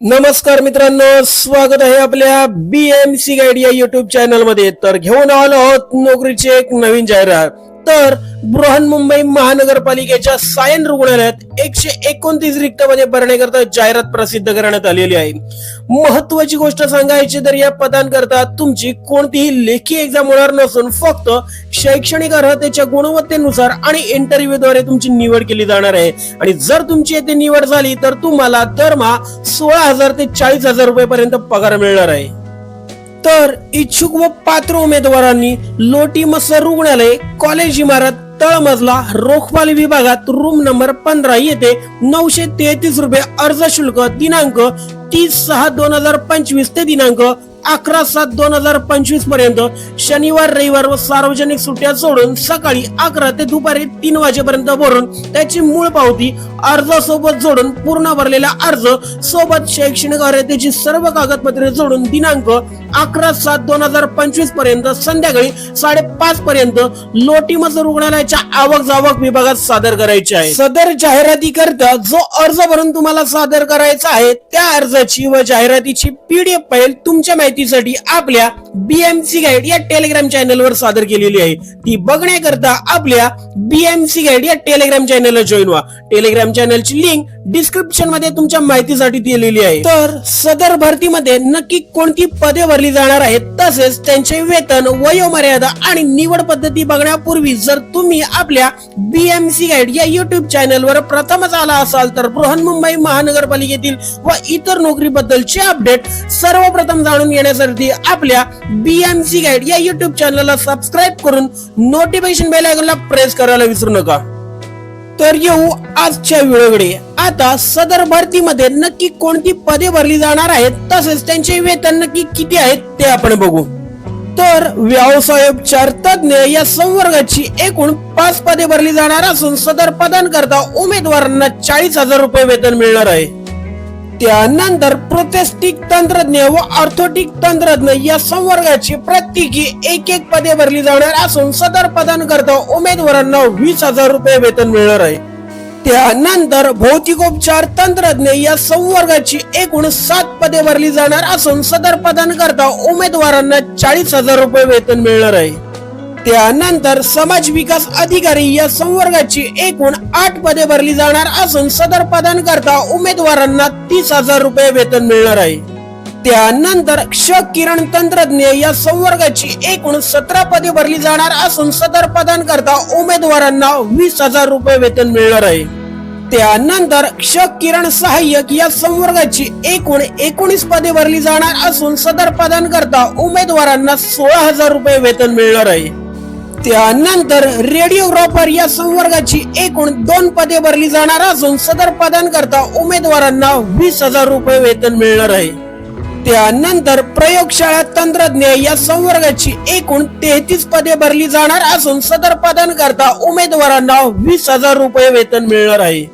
नमस्कार मित्रांनो स्वागत आहे आपल्या बीएमसी गाईड या युट्यूब चॅनलमध्ये. तर घेऊन आलो आहोत नोकरीची एक नवीन जाहिरात. तर बृहन्मुंबई महानगरपालिकेच्या सायन रुग्णालयात एकशे एकोणतीस रिक्त पदे भरण्याकरता जाहिरात प्रसिद्ध करण्यात आलेली आहे. महत्वाची गोष्ट सांगायची तर या पदांकरता तुमची कोणतीही लेखी एक्झाम होणार नसून फक्त शैक्षणिक अर्हतेच्या गुणवत्तेनुसार आणि इंटरव्ह्यूद्वारे तुमची निवड केली जाणार आहे. आणि जर तुमची येथे निवड झाली तर तुम्हाला दरमहा सोळा हजार ते चाळीस हजार रुपये पर्यंत पगार मिळणार आहे. तर इच्छुक व पात्र उमेदवारांनी लोटी मसर रुग्णालय कॉलेज इमारत तळमजला रोखपाल विभागात रूम नंबर पंधरा येथे नऊशे तेहतीस रुपये अर्ज शुल्क दिनांक तीस सहा दोन हजार पंचवीस ते दिनांक अकरा सात दोन हजार पंचवीसपर्यंत शनिवार रविवार व सार्वजनिक सुट्ट्या सोडून सकाळी अकरा ते दुपारी तीन वाजेपर्यंत भरून त्याची मूळ पावती अर्जासोबत जोडून पूर्ण भरलेला अर्ज सोबत शैक्षणिक अर्हतेची सर्व कागदपत्रे जोडून दिनांक अकरा सात दोन हजार पंचवीसपर्यंत संध्याकाळी साडेपाच पर्यंत लोटीमस रुग्णालयाच्या आवक जावक विभागात सादर करायचे आहे सदर जाहिराती करता जो अर्ज भरून तुम्हाला सादर करायचा आहे त्या अर्जाची व जाहिरातीची पीडीएफ फाईल तुमच्या माहितीसाठी आपल्या बीएमसी गाईड या टेलिग्राम चॅनलवर सादर केलेली आहे. ती बघण्याकरता आपल्या बीएमसी गाईड या टेलिग्राम चॅनलला जॉईन व्हा. टेलिग्राम चॅनलची लिंक डिस्क्रिप्शनमध्ये तुमच्या माहितीसाठी दिलेली आहे. तर सदर भरतीमध्ये नक्की कोणती पदे भरली जाणार आहेत तसेच त्यांचे वेतन वयोमर्यादा आणि निवड पद्धती बघण्यापूर्वी जर तुम्ही आपल्या बीएमसी गाईड या युट्यूब चॅनलवर प्रथमच आला असाल तर बृहन्मुंबई महानगरपालिकेतील व इतर नोकरीबद्दलचे अपडेट सर्वप्रथम जाणून घेण्यासाठी आपल्या बीएमसी गाईड या युट्यूब चॅनलला सबस्क्राईब करून नोटिफिकेशन बेल आयकॉनला प्रेस करायला विसरू नका. तर येऊ आजच्या वेळेकडे. आता सदर भरतीमध्ये नक्की कोणती पदे भरली जाणार आहेत तसेच त्यांचे वेतन नक्की किती आहेत ते आपण बघू. तर व्यवसाय उपचार तज्ञ या संवर्गाची एकूण पाच पदे भरली जाणार असून सदर पदांकरता उमेदवारांना चाळीस हजार रुपये वेतन मिळणार आहे. त्यानंतर प्रोथेस्टिक तंत्रज्ञ व ऑर्थोटिक तंत्रज्ञ या संवर्गाची प्रत्येकी एक एक पदे भरली जाणार असून सदर पदांकरता उमेदवारांना वीस हजार रुपये वेतन मिळणार आहे. त्यानंतर भौतिकोपचार तंत्रज्ञ या संवर्गाची एकूण सात पदे भरली जाणार असून सदर पदांकरता उमेदवारांना चाळीस हजार रुपये वेतन मिळणार आहे. त्यानंतर समाज विकास अधिकारी या संवर्गाची एकूण आठ पदे भरली जाणार असून सदर पदांकरता उमेदवारांना तीस हजार रुपये वेतन मिळणार आहे. त्यानंतर क्ष किरण तंत्रज्ञ या संवर्गाची एकूण सतरा पदे भरली जाणार असून सदर पदांकरता उमेदवारांना वीस हजार रुपये वेतन मिळणार आहे. त्यानंतर क्ष किरण सहाय्यक या संवर्गाची एकूण एकोणीस पदे भरली जाणार असून सदर पदांकरता उमेदवारांना सोळा हजार रुपये वेतन मिळणार आहे. त्यानंतर रेडिओग्राफर या संवर्गाची एकूण दोन पदे भरली जाणार असून सदर पदांकरता उमेदवारांना वीस हजार रुपये वेतन मिळणार आहे. त्यानंतर प्रयोगशाळा तंत्रज्ञ या संवर्गाची एकूण तेहतीस पदे भरली जाणार असून सदर पदांकरता उमेदवारांना वीस हजार रुपये वेतन मिळणार आहे.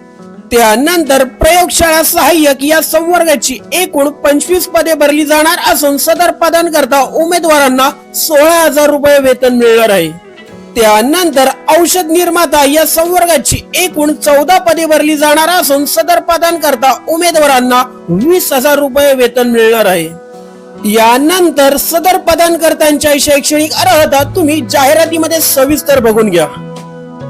त्यानंतर प्रयोगशाळा सहाय्यक या संवर्गाची एकूण पंचवीस पदे भरली जाणार असून सदर पदांकरता उमेदवारांना सोळा हजार रुपये वेतन मिळणार आहे. त्यानंतर औषध निर्माता या संवर्गाची एकूण चौदा पदे भरली जाणार असून सदर पदांकरता उमेदवारांना वीस हजार रुपये वेतन मिळणार आहे. यानंतर सदर पदांकरतांच्या शैक्षणिक अर्हता तुम्ही जाहिरातीमध्ये सविस्तर बघून घ्या.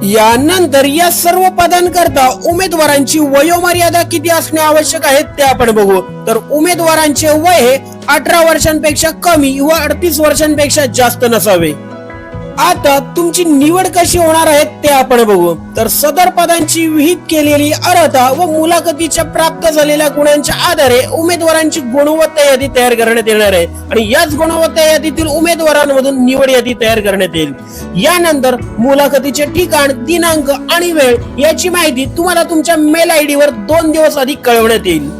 यानंतर या सर्व पदांकरता उमेदवारांची वयोमर्यादा किती असणे आवश्यक आहे ते आपण बघू. तर उमेदवारांचे वय हे अठरा वर्षांपेक्षा कमी व अडतीस वर्षांपेक्षा जास्त नसावे. आता तुमची निवड कशी होणार आहे ते आपण बघू. तर सदर पदांची विहित केलेली अर्हता व मुलाखतीच्या प्राप्त झालेल्या गुणांच्या आधारे उमेदवारांची गुणवत्ता यादी तयार करण्यात येणार आहे. आणि याच गुणवत्ता यादीतील उमेदवारांमधून निवड यादी तयार करण्यात येईल. यानंतर मुलाखतीचे ठिकाण दिनांक आणि वेळ याची माहिती तुम्हाला तुमच्या मेल आयडी वर दोन दिवस आधी कळवण्यात येईल.